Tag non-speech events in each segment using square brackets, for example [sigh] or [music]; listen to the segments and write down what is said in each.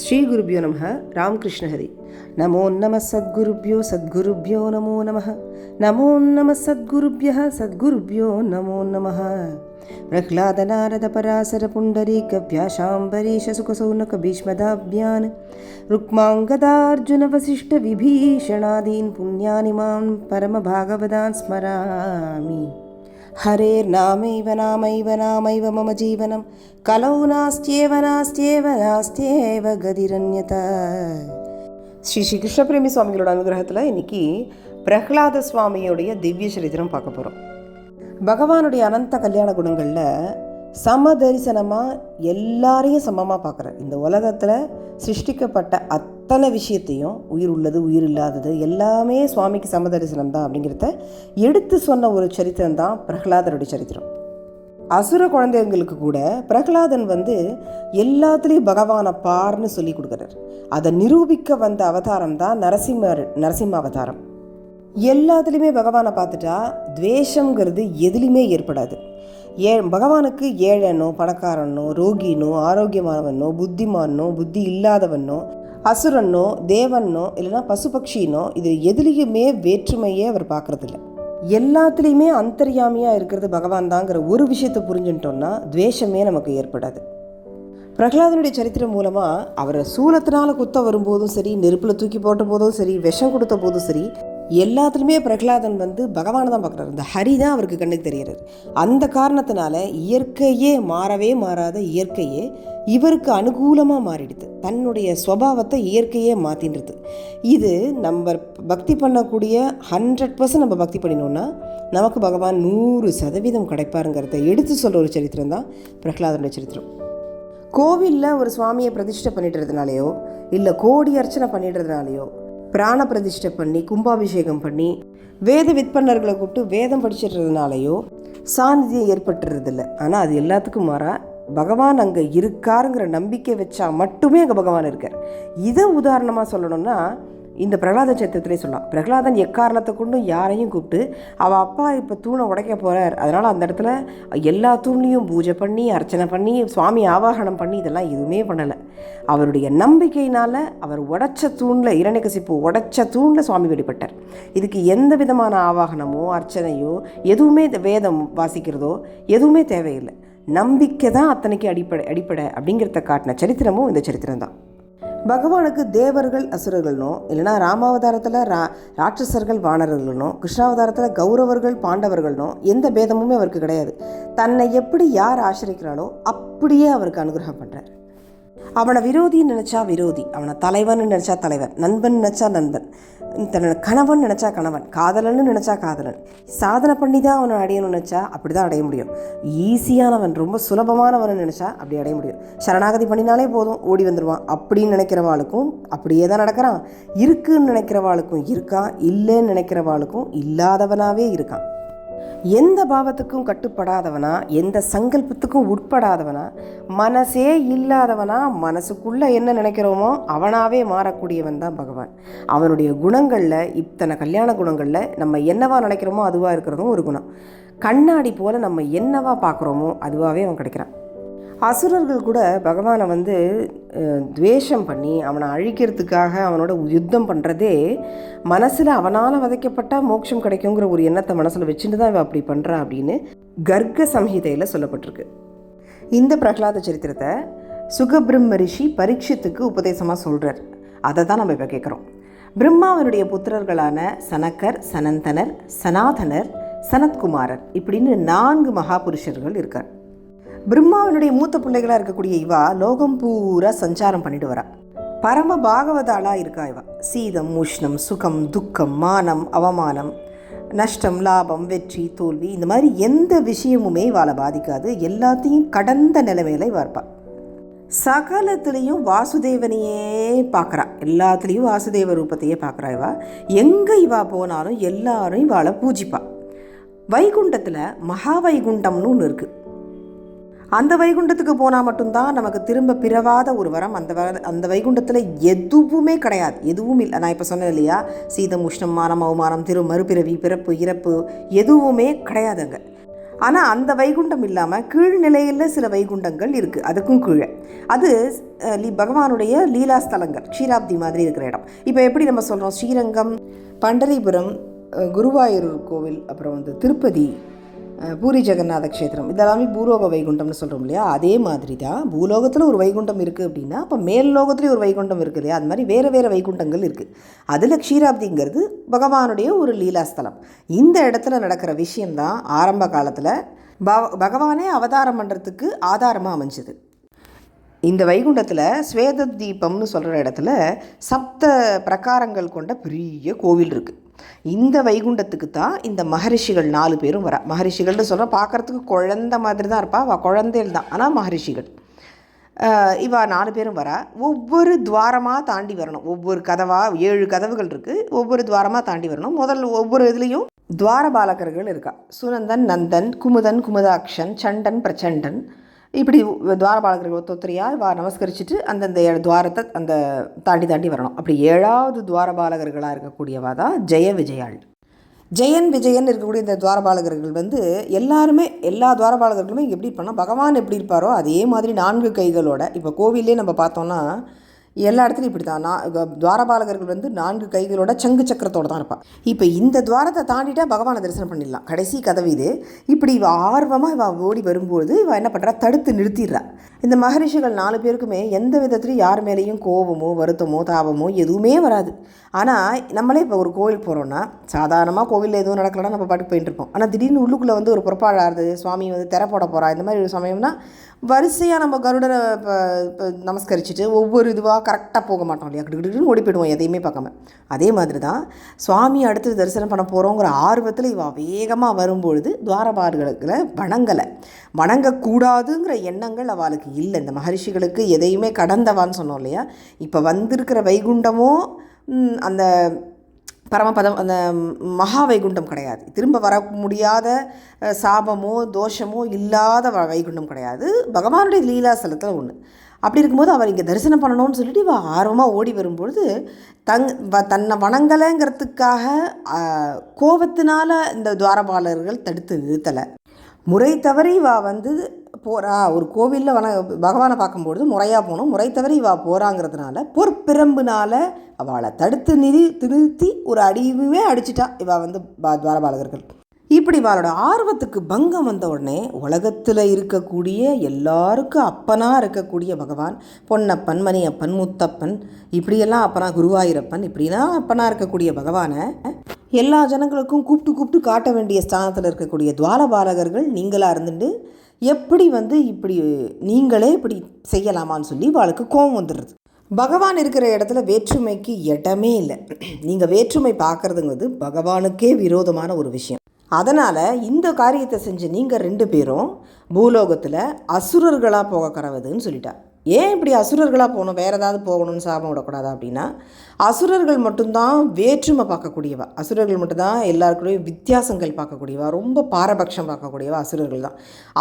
श्रीगुरुभ्यो नमः रामकृष्णहरि नमोन्नम सद्गुरुभ्यो सद्गुरुभ्यो नमो नमः। नमोन्नमः सद्गुरुभ्यः सद्गुरुभ्यो नमो नमः। प्रह्लादनारदपरासरपुण्डरीकव्याशाम्बरीशसुखसौनकभीष्मदाभ्यान् रुक्माङ्गदार्जुनवसिष्ठविभीषणादीन् पुण्यानि मां परमभागवदान् स्मरामि। வியாசாம்பரீஷ சுகசௌனக பீஷ்மதாபியான் ருக்மாங்கதார்ஜுன வசிஷ்ட விபீஷணாதீன் புண்ணியானி மாம் பரமபாகவதான் ஸ்மராமி हरेर्नामैव नामैव नामैव मम जीवनं कलौ नास्त्येव नास्त्येव नास्त्येव கதிரன்யத ஸ்ரீ ஸ்ரீ கிருஷ்ணபிரேமி சுவாமிகளோட அனுகிரகத்தில் இன்னைக்கு பிரஹ்லாத சுவாமியோடைய திவ்ய சரித்திரம் பார்க்க போகிறோம் பகவானுடைய அனந்த கல்யாண குணங்களில் சம தரிசனமாக எல்லாரையும் சமமாக பார்க்குறார். இந்த உலகத்தில் சிருஷ்டிக்கப்பட்ட அத்தனை விஷயத்தையும் உயிர் உள்ளது உயிர் இல்லாதது எல்லாமே சுவாமிக்கு சம தரிசனம் தான் அப்படிங்கிறத எடுத்து சொன்ன ஒரு சரித்திரம் தான் பிரகலாதருடைய சரித்திரம். அசுர குழந்தைங்களுக்கு கூட பிரகலாதன் வந்து எல்லாத்துலேயும் பகவானை பார்னு சொல்லி கொடுக்குறார். அதை நிரூபிக்க வந்த அவதாரம் தான் நரசிம்மர் நரசிம்ம அவதாரம். எல்லாத்துலேயுமே பகவானை பார்த்துட்டா துவேஷங்கிறது எதுலேயுமே ஏற்படாது. ஏ பகவானுக்கு ஏழனோ பணக்காரனோ ரோகினோ ஆரோக்கியமானவனோ புத்திமானோ புத்தி இல்லாதவனோ அசுரனோ தேவனோ இல்லைன்னா பசுபக்ஷினோ இது எதுலேயுமே வேற்றுமையே அவர் பார்க்குறதில்ல. எல்லாத்துலேயுமே அந்தர்யாமியாக இருக்கிறது பகவான் தாங்கிற ஒரு விஷயத்தை புரிஞ்சுட்டோம்னா துவேஷமே நமக்கு ஏற்படாது. பிரகலாதனுடைய சரித்திரம் மூலமாக அவரை சூலத்தினால குத்த வரும்போதும் சரி நெருப்பில் தூக்கி போட்ட போதும் சரி விஷம் கொடுத்த போதும் சரி எல்லாத்துலேயுமே பிரகலாதன் வந்து பகவானை தான் பார்க்குறாரு. இந்த ஹரி தான் அவருக்கு கண்ணுக்கு தெரிகிறார் அந்த காரணத்தினால இயற்கையே மாறவே மாறாத இயற்கையே இவருக்கு அனுகூலமாக மாறிடுது. தன்னுடைய ஸ்வபாவத்தை இயற்கையே மாற்றின்றது இது நம்ம பக்தி பண்ணக்கூடிய ஹண்ட்ரட் பர்சன்ட் நம்ம பக்தி பண்ணினோன்னா நமக்கு பகவான் நூறு சதவீதம் கிடைப்பாருங்கிறத எடுத்து சொல்கிற ஒரு சரித்திரம் தான் பிரகலாதனுடைய சரித்திரம். கோவிலில் ஒரு சுவாமியை பிரதிஷ்டை பண்ணிடுறதுனாலையோ இல்லை கோடி அர்ச்சனை பண்ணிடுறதுனாலையோ பிராண பிரதிஷ்டை பண்ணி கும்பாபிஷேகம் பண்ணி வேத விற்பனர்களை கூப்பிட்டு வேதம் படிச்சிடுறதுனாலையோ சாநித்தியம் ஏற்பட்டுறதில்ல. ஆனால் அது எல்லாத்துக்கும் மாறா பகவான் அங்கே இருக்காருங்கிற நம்பிக்கை வச்சா மட்டுமே அங்கே பகவான் இருக்கார். இதை உதாரணமாக சொல்லணும்னா இந்த பிரகலாத சேத்திரத்திலே சொல்லலாம் பிரகலாதன் எக்காரணத்தை கொண்டும் யாரையும் கூப்பிட்டு அவள் அப்பா இப்போ தூணை உடைக்க போகிறார் அதனால் அந்த இடத்துல எல்லா தூண்லேயும் பூஜை பண்ணி அர்ச்சனை பண்ணி சுவாமி ஆவாகனம் பண்ணி இதெல்லாம் எதுவுமே பண்ணலை. அவருடைய நம்பிக்கையினால் அவர் உடைச்ச தூணில் இரணிகசிப்பு உடைச்ச தூணில் சுவாமி வெளிப்பட்டார். இதுக்கு எந்த விதமான ஆவாகனமோ அர்ச்சனையோ எதுவுமே வேதம் வாசிக்கிறதோ எதுவுமே தேவையில்லை. நம்பிக்கை தான் அத்தனைக்கு அடிப்படை அடிப்படை அப்படிங்கிறத காட்டின சரித்திரமும் இந்த சரித்திரம் தான் பகவானுக்கு தேவர்கள் அசுரர்கள்னோ இல்லைனா ராமாவதாரத்தில் ரா ராட்சசர்கள் வானர்கள்னோ கிருஷ்ணாவதாரத்தில் கௌரவர்கள் பாண்டவர்கள்னோ எந்த பேதமுமே அவருக்கு கிடையாது. தன்னை எப்படி யார் ஆசிரிக்கிறானோ அப்படியே அவருக்கு அனுகிரகம் பண்ணுறார் அவனை விரோதின்னு நினச்சா விரோதி அவனை தலைவன் நினச்சா தலைவன் நண்பன் நினச்சா நண்பன். தன்னோட கணவன் நினச்சா கணவன் காதலன்னு நினச்சா காதலன். சாதனை பண்ணி தான் அவனை அடையணும்னு நினச்சா அப்படி தான் அடைய முடியும். ஈஸியானவன் ரொம்ப சுலபமானவன் நினச்சா அப்படி அடைய முடியும். சரணாகதி பண்ணினாலே போதும் ஓடி வந்துடுவான் அப்படின்னு நினைக்கிறவாளுக்கும் அப்படியே தான் நடக்கிறான். இருக்குன்னு நினைக்கிறவாளுக்கும் இருக்கான் இல்லைன்னு நினைக்கிறவாளுக்கும் இல்லாதவனாகவே இருக்கான். எந்த பாவத்துக்கும் கட்டுப்படாதவனா எந்த சங்கல்பத்துக்கும் உட்படாதவனா மனசே இல்லாதவனா மனசுக்குள்ளே என்ன நினைக்கிறோமோ அவனாவே மாறக்கூடியவன் தான் பகவான். அவனுடைய குணங்களில் இத்தனை கல்யாண குணங்களில் நம்ம என்னவா நினைக்கிறோமோ அதுவாக இருக்கிறதும் ஒரு குணம். கண்ணாடி போல் நம்ம என்னவா பார்க்குறோமோ அதுவாகவே அவன் கிடைக்கிறான். அசுரர்கள் கூட பகவானை வந்து துவேஷம் பண்ணி அவனை அழிக்கிறதுக்காக அவனோட யுத்தம் பண்ணுறதே மனசில் அவனால் வதைக்கப்பட்டால் மோட்சம் கிடைக்குங்கிற ஒரு எண்ணத்தை மனசில் வச்சுட்டு தான் இவன் அப்படி பண்ணுறா அப்படின்னு கர்க்க சம்ஹிதையில் சொல்லப்பட்டிருக்கு. இந்த பிரகலாத சரித்திரத்தை சுகபிரம்ம ரிஷி பரீட்சத்துக்கு உபதேசமாக சொல்கிறார் அதை தான் நம்ம இப்போ கேட்குறோம் பிரம்மாவனுடைய புத்திரர்களான சனக்கர் சனந்தனர் சனாதனர் சனத்குமாரர் இப்படின்னு நான்கு மகாபுருஷர்கள் இருக்கார். பிரம்மாவினுடைய மூத்த பிள்ளைகளாக இருக்கக்கூடிய இவா லோகம் பூரா சஞ்சாரம் பண்ணிட்டு வரா பரம பாகவதாளா இருக்கா இவா. சீதம் உஷ்ணம் சுகம் துக்கம் மானம் அவமானம் நஷ்டம் லாபம் வெற்றி தோல்வி இந்த மாதிரி எந்த விஷயமுமே இவாளை பாதிக்காது. எல்லாத்தையும் கடந்த நிலைமையில இவா இருப்பா. சகலத்துலேயும் வாசுதேவனையே பார்க்குறா. எல்லாத்துலேயும் வாசுதேவ ரூபத்தையே பார்க்குறா இவா. எங்கே இவா போனாலும் எல்லாரும் இவாளை பூஜிப்பா. வைகுண்டத்தில் மகா வைகுண்டம்னு ஒன்று இருக்குது அந்த வைகுண்டத்துக்கு போனால் மட்டும்தான் நமக்கு திரும்ப பிறவாத ஒரு வரம். அந்த வ அந்த வைகுண்டத்தில் எதுவுமே கிடையாது. எதுவும் இல்லை. நான் இப்போ சொன்னேன் இல்லையா? சீதம் உஷ்ணம் மானம் அவமானம் திரு மறுபிறவி பிறப்பு இறப்பு எதுவுமே கிடையாதுங்க ஆனால் அந்த வைகுண்டம் இல்லாமல் கீழ்நிலையில் சில வைகுண்டங்கள் இருக்குது அதுக்கும் கீழே. அது லீ பகவானுடைய லீலாஸ்தலங்கள் க்ஷீராப்தி மாதிரி இருக்கிற இடம். இப்போ எப்படி நம்ம சொல்கிறோம் ஸ்ரீரங்கம் பண்டரிபுரம் குருவாயூர் கோவில் அப்புறம் வந்து திருப்பதி பூரி ஜெகநாத க்ஷேத்திரம் இதெல்லாமே பூலோக வைகுண்டம்னு சொல்கிறோம் இல்லையா? அதே மாதிரி தான் பூலோகத்தில் ஒரு வைகுண்டம் இருக்குது அப்படின்னா அப்போ மேல் லோகத்துலேயும் ஒரு வைகுண்டம் இருக்குது இல்லையா? அது மாதிரி வேறு வேறு வைகுண்டங்கள் இருக்குது அதில் க்ஷீராப்திங்கிறது பகவானுடைய ஒரு லீலாஸ்தலம் இந்த இடத்துல நடக்கிற விஷயந்தான் ஆரம்ப காலத்தில் ப பகவானே அவதாரம் பண்ணுறதுக்கு ஆதாரமாக அமைஞ்சது. இந்த வைகுண்டத்தில் ஸ்வேத தீபம்னு சொல்கிற இடத்துல சப்த பிரகாரங்கள் கொண்ட பெரிய கோவில் இருக்குது இந்த வைகுண்டத்துக்கு தான் இந்த மகரிஷிகள் நாலு பேரும் வரா. மகரிஷிகள்னு சொல்கிறோம் பார்க்குறதுக்கு குழந்த மாதிரி தான் இருப்பா அவள் குழந்தைகள் தான் ஆனால் மகரிஷிகள் இவா நாலு பேரும் வரா. ஒவ்வொரு துவாரமாக தாண்டி வரணும். ஒவ்வொரு கதவா ஏழு கதவுகள் இருக்குது ஒவ்வொரு துவாரமாக தாண்டி வரணும். முதல்ல ஒவ்வொரு இதுலேயும் துவார பாலகர்கள் இருக்கா. சுனந்தன் நந்தன் குமுதன் குமுதாக்ஷன் சண்டன் பிரச்சண்டன். இப்படி துவாரபாலகர்கள் ஒத்தொத்தரையா வா நமஸ்கரிச்சுட்டு அந்தந்த துவாரத்தை அந்த தாண்டி தாண்டி வரணும். அப்படி ஏழாவது துவாரபாலகர்களாக இருக்கக்கூடியவா தான் ஜெய விஜயாள். ஜெயன் விஜயன் இருக்கக்கூடிய இந்த துவாரபாலகர்கள் வந்து எல்லாருமே எல்லா துவாரபாலகர்களுமே எப்படி இருப்பாங்கன்னா பகவான் எப்படி இருப்பாரோ அதே மாதிரி நான்கு கைகளோட இப்போ கோவிலே நம்ம பார்த்தோன்னா எல்லா இடத்துலையும் இப்படி தான் நான் துவாரபாலகர்கள் வந்து நான்கு கைகளோட சங்கு சக்கரத்தோட தான் இருப்பாள் இப்போ இந்த துவாரத்தை தாண்டிட்டா பகவானை தரிசனம் பண்ணிடலாம். கடைசி கதவு இது. இப்படி இவ ஆர்வமாக இவ ஓடி வரும்போது இவ என்ன பண்ணுறா தடுத்து நிறுத்திடுறா. இந்த மகரிஷிகள் நாலு பேருக்குமே எந்த விதத்துலையும் யார் மேலேயும் கோபமோ வருத்தமோ தாபமோ எதுவுமே வராது. ஆனால் நம்மளே இப்போ ஒரு கோவில் போகிறோன்னா சாதாரணமாக கோவிலில் எதுவும் நடக்கலன்னா நம்ம பாட்டுக்கு போயிட்டு இருப்போம். ஆனால் திடீர்னு உள்ளுக்குள்ளே வந்து ஒரு புறப்பாடாது சுவாமி வந்து திற போட போகிறா இந்த மாதிரி ஒரு சமயம்னா வரிசையாக நம்ம கருடரை இப்போ இப்போ நமஸ்கரிச்சுட்டு ஒவ்வொரு இதுவாக கரெக்டாக போக மாட்டோம் இல்லையா? கிடுகிடுன்னு ஓடி போயிடுவோம் எதையுமே பார்க்காம. அதே மாதிரி தான் சுவாமி அடுத்து தரிசனம் பண்ண போகிறோங்கிற ஆர்வத்தில் இவ வேகமாக வரும்பொழுது துவாரபாடுகளை வணங்கலை. வணங்கக்கூடாதுங்கிற எண்ணங்கள் அவளுக்கு இல்லை. இந்த மகரிஷிகளுக்கு எதையுமே கடந்தவான்னு சொன்னோம் இல்லையா? இப்போ வந்திருக்கிற வைகுண்டமோ அந்த பரமபதம் அந்த மகா வைகுண்டம் கிடையாது. திரும்ப வர முடியாத சாபமோ தோஷமோ இல்லாத வ- வைகுண்டம் கிடையாது. பகவானுடைய லீலாசலத்தில் ஒன்று அப்படி இருக்கும்போது அவர் இங்கே தரிசனம் பண்ணணும்னு சொல்லிட்டு இவ ஆர்வமாக ஓடி வரும்பொழுது தங் வ- தன்னை வணங்கலைங்கிறதுக்காக கோபத்தினால் கோபத்தினால இந்த துவாரபாலர்கள் தடுத்து நிறுத்தலை. முறை தவறி வா வந்து போகிறா ஒரு கோவிலில் வன பகவானை பார்க்கும்பொழுது முறையாக போகணும். முறை தவிர இவா போகிறாங்கிறதுனால பொற்பிரம்புனால் அவளை தடுத்து நிறு நிறுத்தி ஒரு அடியுமே அடிச்சிட்டா இவா வந்து பா துவாரபாலகர்கள். இப்படி இவளோட ஆர்வத்துக்கு பங்கம் வந்த உடனே உலகத்தில் இருக்கக்கூடிய எல்லாருக்கும் அப்பனாக இருக்கக்கூடிய பகவான் பொன்னப்பன் மணியப்பன் முத்தப்பன் இப்படியெல்லாம் அப்பனா குருவாயூரப்பன் இப்படிலாம் அப்பனாக இருக்கக்கூடிய பகவானை எல்லா ஜனங்களுக்கும் கூப்பிட்டு கூப்பிட்டு காட்ட வேண்டிய ஸ்தானத்தில் இருக்கக்கூடிய துவாரபாலகர்கள் நீங்களாக இருந்துட்டு எப்படி வந்து இப்படி நீங்களே இப்படி செய்யலாமான்னு சொல்லி அவளுக்கு கோபம் வந்துடுறது பகவான் இருக்கிற இடத்துல வேற்றுமைக்கு இடமே இல்லை. நீங்கள் வேற்றுமை பார்க்குறதுங்கிறது பகவானுக்கே விரோதமான ஒரு விஷயம். அதனால் இந்த காரியத்தை செஞ்ச நீங்கள் ரெண்டு பேரும் பூலோகத்தில் அசுரர்களாக போக கறவுதுன்னு சொல்லிட்டா. ஏன் இப்படி அசுரர்களாக போகணும்? வேறு ஏதாவது போகணும்னு சாபம் விடக்கூடாது அப்படின்னா அசுரர்கள் மட்டும்தான் வேற்றுமை பார்க்கக்கூடியவா. அசுரர்கள் மட்டும்தான் எல்லாருக்கூடயும் வித்தியாசங்கள் பார்க்கக்கூடியவா. ரொம்ப பாரபட்சம் பார்க்கக்கூடியவா அசுரர்கள் தான்.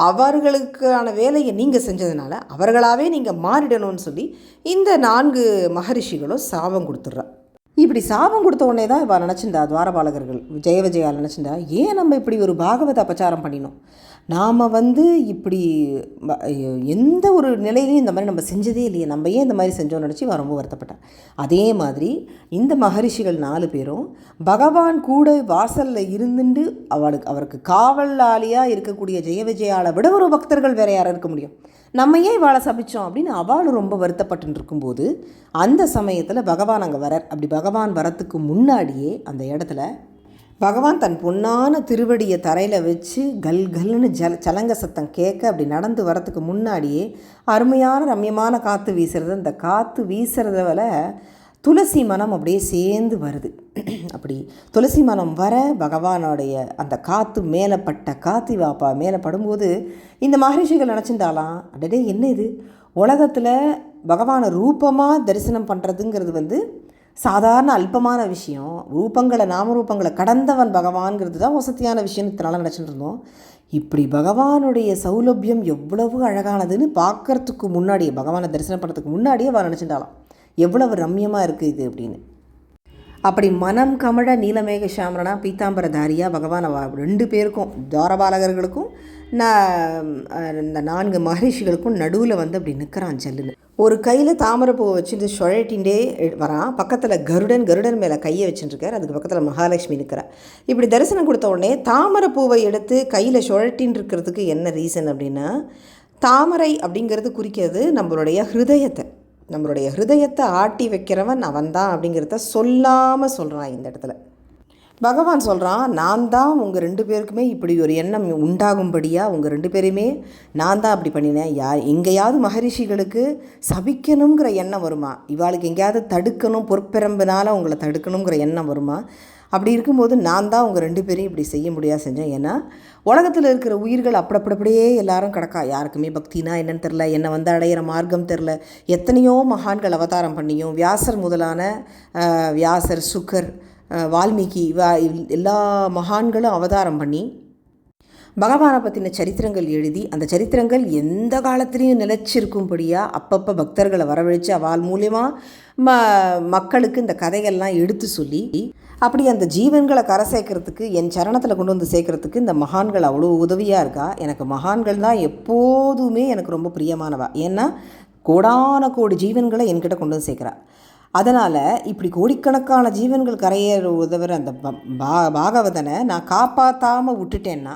அவர்களுக்கான வேலையை நீங்கள் செஞ்சதுனால அவர்களாகவே நீங்கள் மாறிடணும்னு சொல்லி இந்த நான்கு மகரிஷிகளும் சாபம் கொடுத்துட்றா. இப்படி சாபம் கொடுத்த உடனே தான் இவள் நினச்சிருந்தா துவாரபாலகர்கள் ஜெய விஜயா நினச்சிருந்தா ஏன் நம்ம இப்படி ஒரு பாகவத அபச்சாரம் பண்ணினோம்? நாம் வந்து இப்படி எந்த ஒரு நிலையிலையும் இந்த மாதிரி நம்ம செஞ்சதே இல்லையே நம்ம ஏன் இந்த மாதிரி செஞ்சோம்னு நினச்சி இவ ரொம்ப வருத்தப்பட்டான். அதே மாதிரி இந்த மகரிஷிகள் நாலு பேரும் பகவான் கூட வாசலில் இருந்துட்டு அவளுக்கு அவருக்கு காவலாளியாக இருக்கக்கூடிய ஜெய விஜயாவை விட ஒரு பக்தர்கள் வேற யாரும் இருக்க முடியும். நம்ம ஏன் இவாளை சபித்தோம் அப்படின்னு அவளும் ரொம்ப வருத்தப்பட்டு இருக்கும்போது அந்த சமயத்தில் பகவான் அங்கே வரார். அப்படி பகவான் வரத்துக்கு முன்னாடியே அந்த இடத்துல பகவான் தன் பொன்னான திருவடியை தரையில் வச்சு கல் கல்னு ஜல சலங்க சத்தம் கேட்க அப்படி நடந்து வரத்துக்கு முன்னாடியே அருமையான ரம்யமான காற்று வீசுறது. அந்த காற்று வீசுறதுல துளசி மனம் அப்படியே சேர்ந்து வருது. அப்படி துளசி மனம் வர பகவானுடைய அந்த காற்று மேலே பட்ட காத்தி வாப்பா மேலே படும்போது இந்த மகரிஷிகள் நினச்சிருந்தாலாம் அடடே என்ன இது? உலகத்தில் பகவானை ரூபமாக தரிசனம் பண்ணுறதுங்கிறது வந்து சாதாரண அல்பமான விஷயம். ரூபங்களை நாமரூபங்களை கடந்தவன் பகவான்கிறது தான் வசதியான விஷயம்னு இத்தனால நினச்சிட்டு இருந்தோம். இப்படி பகவானுடைய சௌலபியம் எவ்வளவு அழகானதுன்னு பார்க்கறதுக்கு முன்னாடியே பகவானை தரிசனம் பண்ணுறதுக்கு முன்னாடியே அவன் நினச்சிட்டாலாம் எவ்வளவு ரம்யமாக இருக்குது இது அப்படின்னு. அப்படி மனம் கமழ நீலமேக சாமரனா பீதாம்பரதாரியா பகவான் ரெண்டு பேருக்கும் தாரபாலகர்களுக்கும் நான் இந்த நான்கு மகரிஷிகளுக்கும் நடுவில் வந்து அப்படி நிற்கிறான் ஜல்லுன்னு. ஒரு கையில் தாமரைப்பூவை வச்சுட்டு சுழட்டின்ண்டே வரான். பக்கத்தில் கருடன் கருடன் மேலே கையை வச்சுட்டுருக்கார். அதுக்கு பக்கத்தில் மகாலட்சுமி நிற்கிறார் இப்படி தரிசனம் கொடுத்த உடனே தாமரைப்பூவை எடுத்து கையில் சுழட்டின்னு இருக்கிறதுக்கு என்ன ரீசன் அப்படின்னா தாமரை அப்படிங்கிறது குறிக்கிறது நம்மளுடைய ஹிருதயத்தை. நம்மளுடைய ஹிருதயத்தை ஆட்டி வைக்கிறவன் அவன்தான் அப்படிங்கிறத சொல்லாமல் சொல்கிறான் இந்த இடத்துல. பகவான் சொல்கிறான் நான் தான் உங்கள் ரெண்டு பேருக்குமே இப்படி ஒரு எண்ணம் உண்டாகும்படியாக உங்கள் ரெண்டு பேரையுமே நான் தான் அப்படி பண்ணினேன். யா எங்கேயாவது மகரிஷிகளுக்கு சபிக்கணுங்கிற எண்ணம் வருமா? இவாளுக்கு எங்கேயாவது தடுக்கணும் பொறுப்பிரம்பினால் உங்களை தடுக்கணுங்கிற எண்ணம் வருமா? அப்படி இருக்கும்போது நான் தான் உங்கள் ரெண்டு பேரையும் இப்படி செய்ய முடியாது செஞ்சேன். ஏன்னா உலகத்தில் இருக்கிற உயிர்கள் அப்படப்படப்படியே எல்லாரும் கிடக்கா. யாருக்குமே பக்தினா என்னன்னு தெரில என்னை வந்து அடையிற மார்க்கம் தெரில எத்தனையோ மகான்கள் அவதாரம் பண்ணியும் வியாசர் முதலான வியாசர் சுக்கர் வால்மீகி வா எல்லா மகான்களும் அவதாரம் பண்ணி பகவானை பற்றின சரித்திரங்கள் எழுதி அந்த சரித்திரங்கள் எந்த காலத்துலேயும் நிலச்சிருக்கும்படியாக அப்பப்போ பக்தர்களை வரவழைச்சு அவள் மூலயமா ம மக்களுக்கு இந்த கதைகள்லாம் எடுத்து சொல்லி அப்படி அந்த ஜீவன்களை கரை சேர்க்கறதுக்கு என் சரணத்தில் கொண்டு வந்து சேர்க்கறதுக்கு இந்த மகான்கள் அவ்வளோ உதவியாக இருக்கா? எனக்கு மகான்கள் தான் எப்போதுமே எனக்கு ரொம்ப பிரியமானவா. ஏன்னா கோடான கோடி ஜீவன்களை என்கிட்ட கொண்டு வந்து சேர்க்குறா. அதனால் இப்படி கோடிக்கணக்கான ஜீவன்கள் கரையேற உதவுற அந்த ப- பா பாகவதனை நான் காப்பாற்றாமல் விட்டுட்டேன்னா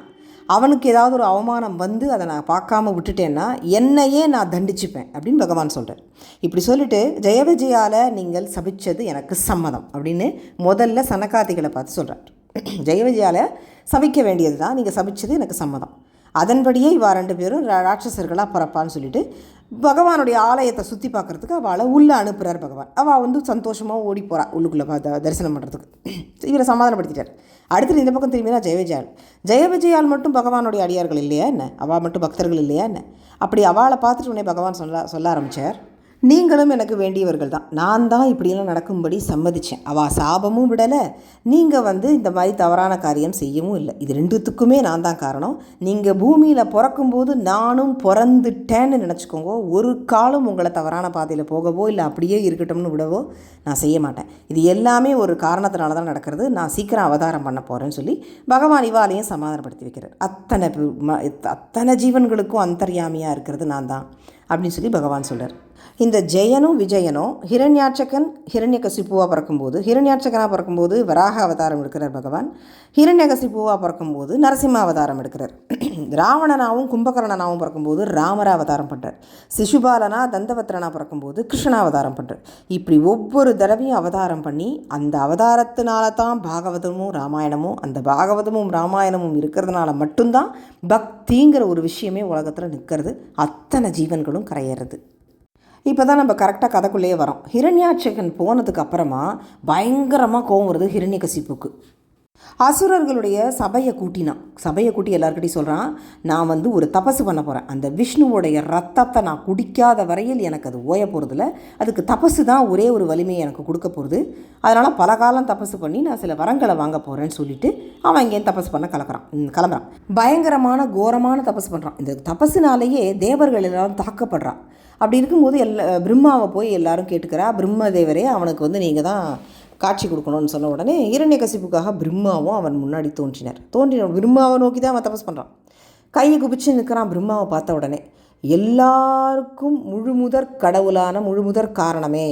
அவனுக்கு ஏதாவது ஒரு அவமானம் வந்து அதை நான் பார்க்காம விட்டுட்டேன்னா என்னையே நான் தண்டிச்சுப்பேன் அப்படின்னு பகவான் சொல்கிறார் இப்படி சொல்லிட்டு ஜெயவிஜயால் நீங்கள் சபிச்சது எனக்கு சம்மதம் அப்படின்னு முதல்ல சனகாதிகளை பார்த்து சொல்கிறார் [clears throat] ஜெயவிஜயால் சபிக்க வேண்டியது தான் நீங்கள் சபிச்சது எனக்கு சம்மதம். அதன்படியே இவா ரெண்டு பேரும் ரா- ராட்சசர்களாக பிறப்பான்னு சொல்லிட்டு பகவானுடைய ஆலயத்தை சுற்றி பார்க்கறதுக்கு அவளை உள்ளே அனுப்புகிறார் பகவான். அவள் வந்து சந்தோஷமாக ஓடி போகிறா உள்ளுக்குள்ளே தரிசனம் பண்ணுறதுக்கு [clears throat] இவரை சமாதானப்படுத்திட்டார். அடுத்தது இந்த பக்கம் திரும்பினா ஜெயவிஜயால் ஜெயவிஜயால் மட்டும் பகவானுடைய அடியார்கள் இல்லையா என்ன? அவள் மட்டும் பக்தர்கள் இல்லையா என்ன? அப்படி அவளை பார்த்துட்டு உடனே பகவான் சொல்ல சொல்ல ஆரம்பித்தார் நீங்களும் எனக்கு வேண்டியவர்கள் தான் நான் தான் இப்படியெல்லாம் நடக்கும்படி சம்மதிச்சேன். அவள் சாபமும் விடலை. நீங்கள் வந்து இந்த மாதிரி தவறான காரியம் செய்யவும் இல்லை. இது ரெண்டுத்துக்குமே நான் தான் காரணம். நீங்கள் பூமியில் பிறக்கும்போது நானும் பிறந்துட்டேன்னு நினச்சிக்கோங்க. ஒரு காலம் உங்களை தவறான பாதையில் போகவோ இல்லை அப்படியே இருக்கட்டும்னு விடவோ நான் செய்ய மாட்டேன். இது எல்லாமே ஒரு காரணத்தினால தான் நடக்கிறது. நான் சீக்கிரம் அவதாரம் பண்ண போகிறேன்னு சொல்லி பகவான் இவாலையும் சமாதானப்படுத்தி வைக்கிறார். அத்தனை அத்தனை ஜீவன்களுக்கும் அந்தர்யாமியாக இருக்கிறது நான் தான் அப்படின்னு சொல்லி பகவான் சொல்கிறார் இந்த ஜெயனும் விஜயனும் ஹிரண்யாட்சகன் ஹிரண்யகசிப்புவாக பிறக்கும்போது ஹிரண்யாட்சகனாக பிறக்கும்போது வராக அவதாரம் எடுக்கிறார் பகவான். ஹிரண்யகசிப்புவாக பிறக்கும்போது நரசிம்ம அவதாரம் எடுக்கிறார். [clears throat] ராவணனாவும் கும்பகர்ணனாவும் பிறக்கும்போது ராமர அவதாரம் பண்ணுறார் சிசுபாலனா தந்தவத்திரனா பிறக்கும்போது கிருஷ்ண அவதாரம் பண்ணுறார் இப்படி ஒவ்வொரு தடவையும் அவதாரம் பண்ணி அந்த அவதாரத்தினால தான் பாகவதமும் ராமாயணமும் அந்த பாகவதமும் ராமாயணமும் இருக்கிறதுனால மட்டும்தான் பக்திங்கிற ஒரு விஷயமே உலகத்தில் நிற்கிறது. அத்தனை ஜீவன்களும் கரையிறது. இப்போ தான் நம்ம கரெக்டாக கதைக்குள்ளேயே வரோம். ஹிரண்யாட்சகன் போனதுக்கு அப்புறமா பயங்கரமாக கோவம் வருது ஹிரண்யகசிப்புக்கு அசுரர்களுடைய சபையை கூட்டினான். சபையை கூட்டி எல்லாருக்கிட்டையும் சொல்கிறான் நான் வந்து ஒரு தபசு பண்ண போகிறேன் அந்த விஷ்ணுவோடைய ரத்தத்தை நான் குடிக்காத வரையில் எனக்கு அது ஓய போகிறதில்ல அதுக்கு தபசு தான் ஒரே ஒரு வலிமையை எனக்கு கொடுக்க போகிறது அதனால் பல காலம் தபசு பண்ணி நான் சில வரங்களை வாங்க போகிறேன்னு சொல்லிட்டு அவன் இங்கேயும் தபசு பண்ண கலக்கிறான். கிளம்புறான். பயங்கரமான கோரமான தபசு பண்ணுறான் இந்த தபசுனாலேயே தேவர்கள் எல்லாரும் தாக்கப்படுறான். அப்படி இருக்கும்போது எல்லா பிரம்மாவை போய் எல்லாரும் கேட்டுக்கிறா பிரம்ம தேவரே அவனுக்கு வந்து நீங்கள் தான் காட்சி கொடுக்கணும்னு சொன்ன உடனே இரண்யகசிப்புக்காக பிரம்மாவும் அவன் முன்னாடி தோன்றினார். தோன்றின பிரம்மாவை நோக்கி தான் அவன் தபஸ் பண்ணுறான் கையை குபிச்சு நிற்கிறான் பிரம்மாவை பார்த்த உடனே எல்லாருக்கும் முழுமுதற் கடவுளான முழுமுதற் காரணமே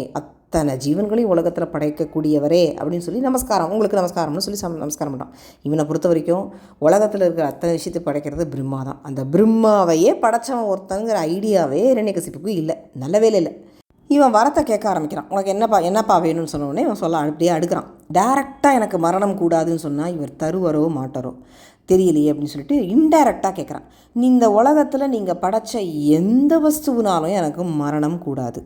அத்தனை ஜீவன்களையும் உலகத்தில் படைக்கக்கூடியவரே அப்படின்னு சொல்லி நமஸ்காரம் உங்களுக்கு நமஸ்காரம்னு சொல்லி சம் நமஸ்காரம் பண்ணுறான் இவனை பொறுத்த வரைக்கும் உலகத்தில் இருக்கிற அத்தனை விஷயத்தை படைக்கிறது பிரம்மா தான். அந்த பிரம்மாவையே படைச்சவன் ஒருத்தங்கிற ஐடியாவே இரண்யகசிப்புக்கு இல்லை. நல்ல வேலை இல்லை. இவன் வரத்தை கேட்க ஆரம்பிக்கிறான். உனக்கு என்னப்பா என்னப்பா வேணும்னு சொன்னோடனே இவன் சொல்ல அப்படியே அடுக்கிறான். டேரெக்டாக எனக்கு மரணம் கூடாதுன்னு சொன்னால் இவர் தருவரோ மாட்டாரோ தெரியலையே அப்படின்னு சொல்லிட்டு இன்டைரக்டாக கேட்குறான். நீ இந்த உலகத்தில் நீங்கள் படைச்ச எந்த வஸ்துவினாலும் எனக்கு மரணம் கூடாது.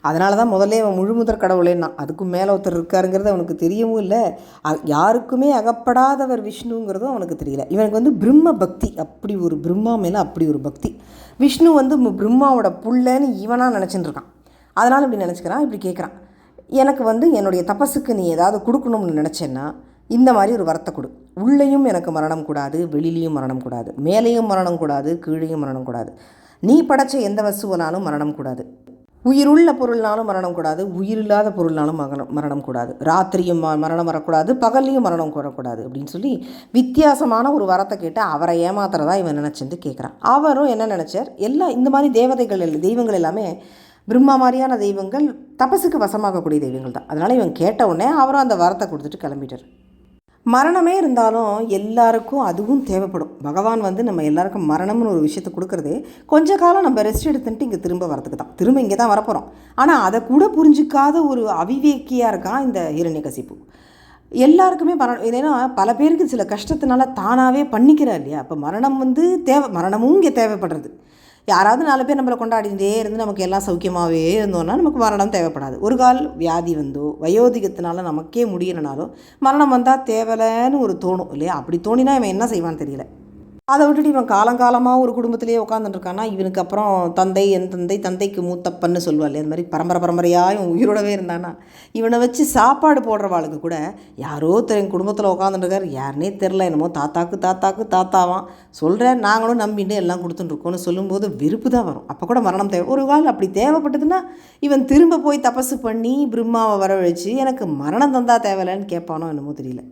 அதனால தான் முதல்ல இவன் முழுமுதற் கடவுளேன்னா. அதுக்கும் மேலே ஒருத்தர் இருக்காருங்கிறது அவனுக்கு தெரியவும் இல்லை. யாருக்குமே அகப்படாதவர் விஷ்ணுங்கிறதும் அவனுக்கு தெரியல. இவனுக்கு வந்து பிரம்ம பக்தி. அப்படி ஒரு பிரம்மா மேலே அப்படி ஒரு பக்தி. விஷ்ணு வந்து பிரம்மாவோட புள்ளன்னு இவனாக நினச்சிட்டு இருக்கான் அதனால் இப்படி நினச்சிக்கிறான் இப்படி கேட்குறான் எனக்கு வந்து என்னுடைய தபஸுக்கு நீ ஏதாவது கொடுக்கணும்னு நினச்சேன்னா இந்த மாதிரி ஒரு வரத்தை கொடு. உள்ளேயும் எனக்கு மரணம் கூடாது வெளியிலையும் மரணம் கூடாது மேலேயும் மரணம் கூடாது கீழேயும் மரணம் கூடாது. நீ படைச்ச எந்த வசுவனாலும் மரணம் கூடாது. உயிருள்ள பொருள்னாலும் மரணம் கூடாது உயிரில்லாத பொருள்னாலும் மரணம் மரணம் கூடாது. ராத்திரியும் ம- மரணம் வரக்கூடாது பகல்லையும் மரணம் கூடக்கூடாது அப்படின்னு சொல்லி வித்தியாசமான ஒரு வரத்தை கேட்டு அவரை ஏமாத்துறதா இவன் நினச்சிட்டு கேட்குறான் அவரும் என்ன நினச்சார்? எல்லா இந்த மாதிரி தேவதைகள் எல்~ தெய்வங்கள் எல்லாமே பிரம்மா மாதிரியான தெய்வங்கள் தபசுக்கு வசமாகக்கூடிய தெய்வங்கள் தான். அதனால் இவன் கேட்ட உடனே அவரும் அந்த வரத்தை கொடுத்துட்டு கிளம்பிட்டார். மரணமே இருந்தாலும் எல்லாருக்கும் அதுவும் தேவைப்படும். பகவான் வந்து நம்ம எல்லாருக்கும் மரணம்னு ஒரு விஷயத்தை கொடுக்குறதே கொஞ்ச காலம் நம்ம ரெஸ்ட் எடுத்துட்டு இங்கே திரும்ப வரதுக்கு தான். திரும்ப இங்கே தான் வரப்போகிறோம் ஆனால் அதை கூட புரிஞ்சிக்காத ஒரு அவிவேக்கியாக இருக்கான் இந்த ஹிரண்யகசிப்பு. எல்லாருக்குமே மரணம் ஏன்னா பல பேருக்கு சில கஷ்டத்தினால தானாகவே பண்ணிக்கிறார் இல்லையா? அப்போ மரணம் வந்து தேவை மரணமும் இங்கே தேவைப்படுறது. யாராவது நாலு பேர் நம்மளை கொண்டாடிட்டே இருந்து நமக்கு எல்லாம் சௌக்கியமாகவே இருந்தோம்னா நமக்கு மரணம் தேவைப்படாது. ஒரு கால் வியாதி வந்தோ வயோதிகத்தினால நமக்கே முடியலனாலும் மரணம் வந்தால் தேவலைன்னு ஒரு தோணும் இல்லையா? அப்படி தோணினா இவன் என்ன செய்வான்னு தெரியல. அதை விட்டுட்டு இவன் காலங்காலமாக ஒரு குடும்பத்திலேயே உட்காந்துட்டுருக்கானா இவனுக்கு அப்புறம் தந்தை என் தந்தை தந்தைக்கு மூத்தப்பன்னு சொல்லுவாள். அந்த மாதிரி பரம்பரை பரம்பரையாக இவன் உயிரோடவே இருந்தானா? இவனை வச்சு சாப்பாடு போடுறவாளுக்கு கூட யாரோ தெரியும் குடும்பத்தில் உட்காந்துட்டுருக்கார் யாருனே தெரில என்னமோ தாத்தாக்கு தாத்தாக்கு தாத்தாவான் சொல்கிறேன் நாங்களும் நம்பின்னு எல்லாம் கொடுத்துட்டுருக்கோன்னு சொல்லும்போது வெறுப்பு தான் வரும். அப்போ கூட மரணம் தேவை. ஒரு வாழ் அப்படி தேவைப்பட்டதுன்னா இவன் திரும்ப போய் தபசு பண்ணி பிரம்மாவை வரவழைச்சு எனக்கு மரணம் தந்தா தேவையில்லைன்னு கேட்பானோ என்னமோ தெரியல.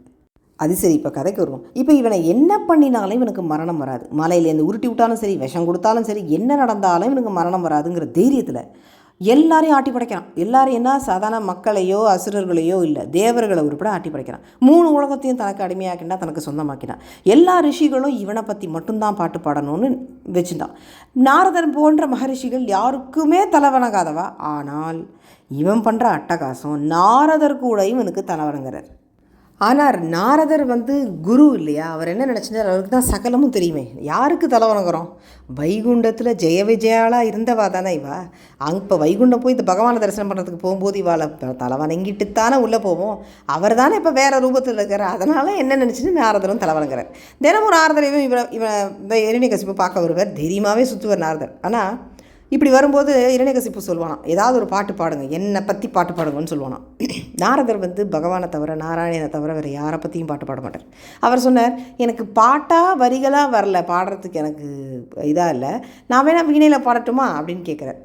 அது சரி இப்போ கதைக்கு வருவோம். இப்போ இவனை என்ன பண்ணினாலும் இவனுக்கு மரணம் வராது. மலையிலேருந்து உருட்டி விட்டாலும் சரி விஷம் கொடுத்தாலும் சரி என்ன நடந்தாலும் இவனுக்கு மரணம் வராதுங்கிற தைரியத்தில் எல்லாரையும் ஆட்டி படைக்கிறான். எல்லாரும் என்ன? சாதாரண மக்களையோ அசுரர்களையோ இல்லை தேவர்களை உருப்பட ஆட்டி படைக்கிறான். மூணு உலகத்தையும் தனக்கு அடிமையாக்கினா தனக்கு சொந்தமாக்கினான் எல்லா ரிஷிகளும் இவனை பற்றி மட்டும்தான் பாட்டு பாடணும்னு வச்சுட்டான் நாரதன் போன்ற மகரிஷிகள் யாருக்குமே தலைவணங்காதவா? ஆனால் இவன் பண்ணுற அட்டகாசம் நாரதர் கூட இவனுக்கு தலைவணங்குறார். ஆனால் நாரதர் வந்து குரு இல்லையா? அவர் என்ன நினச்சிருந்தார்? அவருக்கு தான் சகலமும் தெரியுமே. யாருக்கு தலை வணங்குறோம் வைகுண்டத்தில் ஜெய விஜயாலாக இருந்தவா தானே இவா? அங்கே இப்போ வைகுண்டம் போய் இந்த பகவானை தரிசனம் பண்ணுறதுக்கு போகும்போது இவாளை தலை வணங்கிட்டு தானே உள்ளே போவோம். அவர் தானே இப்போ வேறு ரூபத்தில் இருக்கிறார் அதனால் என்ன நினச்சிட்டு நாரதரும் தலை வணங்குறார். தினமும் நாரதர் இவன் இவன் இவன் இரணிகசிப்பு பார்க்க வருவார். தைரியமாகவே சுற்றுவார் நாரதர். ஆனால் இப்படி வரும்போது இரணிகசிப்பு சொல்லுவானாம் ஏதாவது ஒரு பாட்டு பாடுங்க. என்னை பற்றி பாட்டு பாடுங்கன்னு சொல்லுவானாம் [clears throat] நாரதர் வந்து பகவானை தவிர நாராயணனை தவிர வேறு யாரை பற்றியும் பாட்டு பாட மாட்டார். அவர் சொன்னார் எனக்கு பாட்டாக வரிகளாக வரல. பாடுறதுக்கு எனக்கு இதாக இல்லை. நான் வேணால் வீணையில் பாடட்டுமா? அப்படின்னு கேட்குறார்.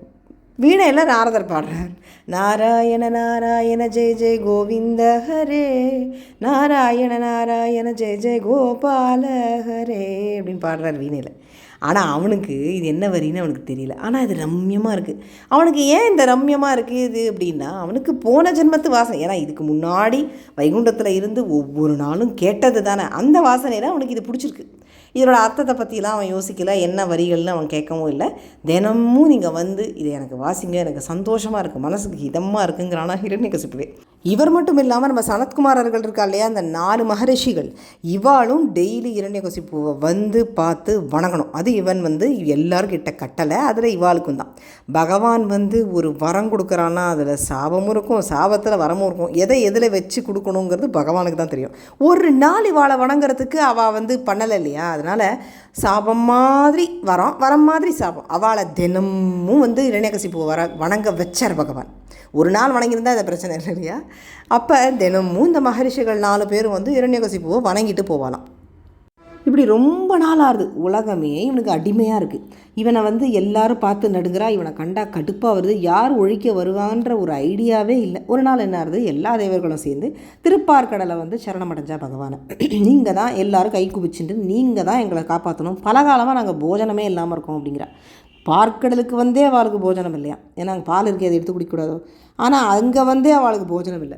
வீணையில் நாரதர் பாடுறார். நாராயண நாராயண ஜெய ஜெய கோவிந்த ஹரே. நாராயண நாராயண ஜெய ஜெய கோபால ஹரே. அப்படின்னு பாடுறார் வீணையில். ஆனால் அவனுக்கு இது என்ன வரின்னு அவனுக்கு தெரியல. ஆனால் இது ரம்யமாக இருக்குது அவனுக்கு ஏன் இந்த ரம்யமாக இருக்குது இது அப்படின்னா அவனுக்கு போன ஜென்மத்து வாசனை. ஏன்னா இதுக்கு முன்னாடி வைகுண்டத்தில் இருந்து ஒவ்வொரு நாளும் கேட்டது தானே. அந்த வாசனையில் அவனுக்கு இது பிடிச்சிருக்கு. இதோட அர்த்தத்தை பற்றிலாம் அவன் யோசிக்கல. என்ன வரிகள்னு அவன் கேட்கவும் இல்லை. தினமும் நீங்கள் வந்து இதை எனக்கு வாசிங்க. எனக்கு சந்தோஷமாக இருக்குது மனசுக்கு இதமாக இருக்குங்கிறானா ஹிரண்யகசிப்புவே இவர் மட்டும் இல்லாமல் நம்ம சனத்குமாரர்கள் இருக்கா இல்லையா? அந்த நாலு மகரிஷிகள். இவாளும் டெய்லி இரண்யகசிப்புவை வந்து பார்த்து வணங்கணும். அது இவன் வந்து எல்லாருக்கிட்ட கட்டலை அதில் இவாளுக்கும் தான். பகவான் வந்து ஒரு வரம் கொடுக்குறான்னா அதில் சாபமும் இருக்கும் சாபத்தில் வரமும் இருக்கும். எதை எதில் வச்சு கொடுக்கணுங்கிறது பகவானுக்கு தான் தெரியும். ஒரு நாள் இவாளை வணங்குறதுக்கு அவள் வந்து பண்ணலை இல்லையா? அதனால் சாபம் மாதிரி வரம் வரம் மாதிரி சாபம். அவளை தினமும் வந்து இரண்யகசிப்பு வர வணங்க வச்சார் பகவான். ஒரு நாள் வணங்கியிருந்தால் அது பிரச்சனை இல்லை இல்லையா? அப்போ தினமும் இந்த மகரிஷிகள் நாலு பேரும் வந்து இரண்யகசிப்புவை வணங்கிட்டு போவாலாம் இப்படி ரொம்ப நாள் ஆகுது. உலகமே இவனுக்கு அடிமையாக இருக்குது இவனை வந்து எல்லாரும் பார்த்து நடுங்கிறா. இவனை கண்டா கடுப்பாக வருது. யார் ஒழிக்க வருவான்ற ஒரு ஐடியாவே இல்லை. ஒரு நாள் என்ன ஆகுது? எல்லா தேவர்களும் சேர்ந்து திருப்பார்கடலை வந்து சரணமடைஞ்சா பகவானை. நீங்கள் தான் எல்லோரும் கை குவிச்சுட்டு நீங்கள் தான் எங்களை காப்பாற்றணும் பல காலமாக நாங்கள் போஜனமே இல்லாமல் இருக்கோம் அப்படிங்கிறா. பார்க்கடலுக்கு வந்தே அவளுக்கு போஜனம் இல்லையா? ஏன்னா அங்கே பால் இருக்கே அதை எடுத்து குடிக்கக்கூடாதோ? ஆனால் அங்கே வந்தே அவளுக்கு போஜனம் இல்லை.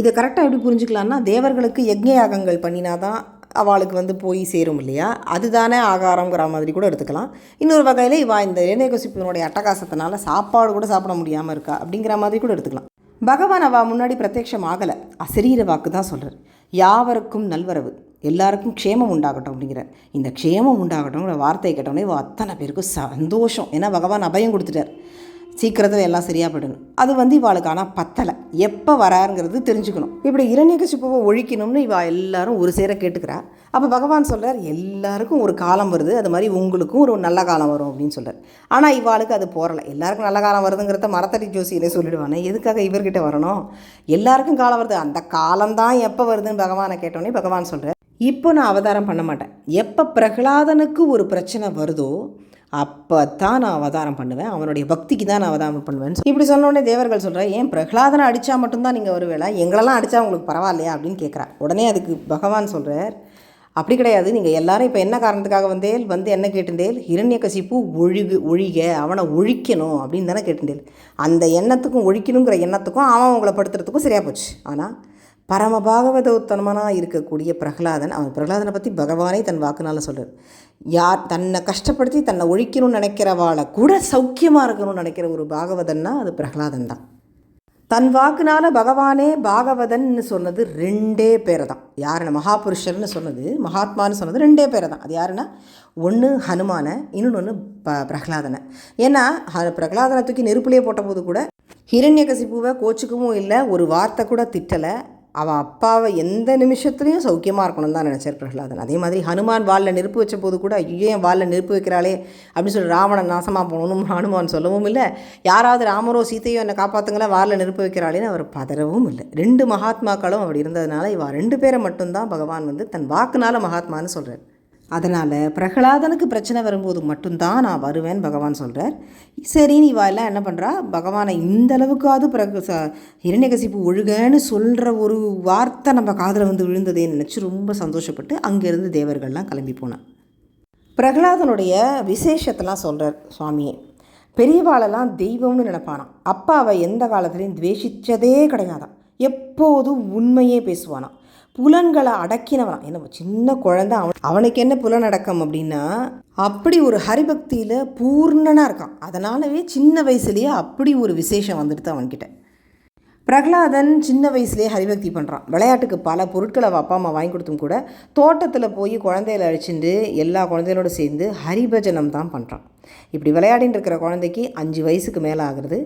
இதை கரெக்டாக எப்படி புரிஞ்சுக்கலான்னா தேவர்களுக்கு யஜ்ஞ யாகங்கள் பண்ணினாதான் அவளுக்கு வந்து போய் சேரும் இல்லையா? அதுதானே ஆகாரங்கிற மாதிரி கூட எடுத்துக்கலாம். இன்னொரு வகையில் இவா இந்த இணையகசிப்பினுடைய அட்டகாசத்தினால சாப்பாடு கூட சாப்பிட முடியாமல் இருக்கா? அப்படிங்கிற மாதிரி கூட எடுத்துக்கலாம். பகவான் அவள் முன்னாடி பிரத்யட்சம் ஆகலை. அசரீர வாக்கு தான் சொல்கிறார் யாவருக்கும் நல்வரவு. எல்லாருக்கும் க்ஷேமம் உண்டாகட்டும் அப்படிங்கிறார் இந்த க்ஷேமம் உண்டாகட்டும்ங்கிற வார்த்தையை கேட்டோடனே அத்தனை பேருக்கும் சந்தோஷம். ஏன்னா பகவான் அபயம் கொடுத்துட்டார். சீக்கிரத்தில் எல்லாம் சரியாக போயிடணும். அது வந்து இவாளுக்கு ஆனால் பத்தலை. எப்போ வராருங்கிறது தெரிஞ்சுக்கணும். இப்படி இரண்யகசிப்புவை ஒழிக்கணும்னு இவா எல்லாரும் ஒரு சேர கேட்டுக்கிறா. அப்போ பகவான் சொல்கிறார் எல்லாருக்கும் ஒரு காலம் வருது. அது மாதிரி உங்களுக்கும் ஒரு நல்ல காலம் வரும் அப்படின்னு சொல்கிறார் ஆனால் இவாளுக்கு அது போகலை எல்லாருக்கும் நல்ல காலம் வருதுங்கிறத மரத்தடி ஜோசியிலே சொல்லிடுவானே. எதுக்காக இவர்கிட்ட வரணும்? எல்லாருக்கும் காலம் வருது. அந்த காலம்தான் எப்போ வருதுன்னு பகவானை கேட்டோன்னே பகவான் சொல்கிறார் இப்போ நான் அவதாரம் பண்ண மாட்டேன். எப்போ பிரகலாதனுக்கு ஒரு பிரச்சனை வருதோ அப்போ தான் நான் அவதாரம் பண்ணுவேன். அவனுடைய பக்திக்கு தான் நான் அவதாரம் பண்ணுவேன். இப்படி சொன்னோடனே தேவர்கள் சொல்கிறேன் ஏன் பிரகலாதனை அடித்தா மட்டும்தான் நீங்கள் வருவேளா? எங்களெல்லாம் அடித்தா உங்களுக்கு பரவாயில்லையா? அப்படின்னு கேட்குறா உடனே அதுக்கு பகவான் சொல்கிறார் அப்படி கிடையாது. நீங்கள் எல்லாரும் இப்போ என்ன காரணத்துக்காக வந்தேல்? வந்து என்ன கேட்டுண்டேல் ஹிரண்யகசிப்பு ஒழுகு ஒழிக அவனை ஒழிக்கணும் அப்படின்னு தானே கேட்டுண்டேல் அந்த எண்ணத்துக்கும் ஒழிக்கணுங்கிற எண்ணத்துக்கும் அவன் உங்களை படுத்துறதுக்கும் சரியாக போச்சு. ஆனால் பரம பாகவத உத்தமனாக இருக்கக்கூடிய பிரகலாதன் அவன் பிரகலாதனை பற்றி பகவானே தன் வாக்குனால் சொல்கிறார் யார் தன்னை கஷ்டப்படுத்தி தன்னை ஒழிக்கணும்னு நினைக்கிறவாளை கூட சௌக்கியமாக இருக்கணும்னு நினைக்கிற ஒரு பாகவதன்னா அது பிரகலாதன் தான். தன் வாக்குனால பகவானே பாகவதன்னு சொன்னது ரெண்டே பேரை தான். யாருன்னா மகாபுருஷர்னு சொன்னது மகாத்மான்னு சொன்னது ரெண்டே பேரை தான். அது யாருன்னா? ஒன்று ஹனுமான இன்னொன்று ப பிரகலாதனை. ஏன்னா பிரகலாதனை தூக்கி நெருப்புலேயே போட்டபோது கூட ஹிரண்யகசிப்புவை கோச்சுக்கவும் இல்லை ஒரு வார்த்தை கூட திட்டலை. அவன் அப்பாவை எந்த நிமிஷத்துலையும் சௌக்கியமாக இருக்கணும் தான் நினச்சார் பிரகலாதன். அதே மாதிரி ஹனுமான் வாலில் நெருப்பு வச்ச போது கூட ஐயோ என் வாலில் நெருப்பு வைக்கிறாளே அப்படின்னு சொல்லி ராவணன் நாசமாக போகணும்னு ஹனுமான் சொல்லவும் இல்லை. யாராவது ராமரோ சீதையோ என்னை காப்பாற்றுங்களா வாலில் நெருப்பு வைக்கிறாளேன்னு அவர் பதறவும் இல்லை. ரெண்டு மகாத்மாக்களும் அப்படி இருந்ததுனால இவா ரெண்டு பேரை மட்டும்தான் பகவான் வந்து தன் வாக்குனால மகாத்மான்னு சொல்கிறார் அதனால் பிரகலாதனுக்கு பிரச்சனை வரும்போது மட்டும்தான் நான் வருவேன் பகவான் சொல்கிறார் சரி நீ வா எல்லாம் என்ன பண்ணுறா பகவானை இந்த அளவுக்காவது பிரக ச இரண்யகசிப்பு ஒழுகன்னு சொல்கிற ஒரு வார்த்தை நம்ம காதில் வந்து விழுந்ததேன்னு நினச்சி ரொம்ப சந்தோஷப்பட்டு அங்கேருந்து தேவர்கள்லாம் கிளம்பி போனான் பிரகலாதனுடைய விசேஷத்தெல்லாம் சொல்கிறார் சுவாமியே. பெரியவாளெல்லாம் தெய்வம்னு நினப்பானான் அப்பாவை எந்த காலத்துலேயும் துவேஷித்ததே கிடையாதான் எப்போதும் உண்மையே பேசுவானான் புலன்களை அடக்கினவன். என்ன சின்ன குழந்தை அவன் அவனுக்கு என்ன புலன் அடக்கம் அப்படின்னா அப்படி ஒரு ஹரிபக்தியில் பூர்ணனாக இருக்கான். அதனாலவே சின்ன வயசுலேயே அப்படி ஒரு விசேஷம் வந்துடுது அவன்கிட்ட. பிரகலாதன் சின்ன வயசுலேயே ஹரிபக்தி பண்ணுறான் விளையாட்டுக்கு பல பொருட்களை அப்பா அம்மா வாங்கி கொடுத்தும் கூட தோட்டத்தில் போய் குழந்தையில அழிச்சுட்டு எல்லா குழந்தைகளோட சேர்ந்து ஹரிபஜனம் தான் பண்ணுறான் இப்படி விளையாடின்னு இருக்கிற குழந்தைக்கு அஞ்சு வயசுக்கு மேலே ஆகுறது.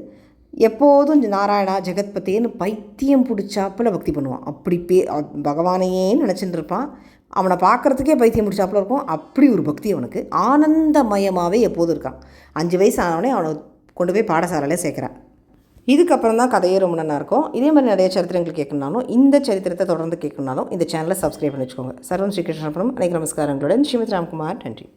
எப்போதும் நாராயணா ஜெகத்பதேன்னு பைத்தியம் பிடிச்சாப்புல பக்தி பண்ணுவான். அப்படி பே பகவானையே நினச்சிட்டு இருப்பான் அவனை பார்க்குறதுக்கே பைத்தியம் பிடிச்சாப்புல இருக்கும். அப்படி ஒரு பக்தி அவனுக்கு. ஆனந்தமயமாகவே எப்போதும் இருக்கான். அஞ்சு வயசு ஆனவனே அவனை கொண்டு போய் பாடசாலையில் சேர்க்குறான். இதுக்கப்புறம் தான் கதையே ரொம்ப நல்லா இருக்கும். இதே மாதிரி நிறைய சரித்திரங்கள் கேட்கணுனாலும் இந்த சரித்திரத்தை தொடர்ந்து கேட்கணுனாலும் இந்த சேனலை சப்ஸ்கிரைப் பண்ணி வச்சுக்கோங்க. சர்வம் ஸ்ரீகிருஷ்ணபுரம் அனைத்து நமஸ்காரங்களுடன். ஸ்ரீமத் ராம்குமார் நன்றி.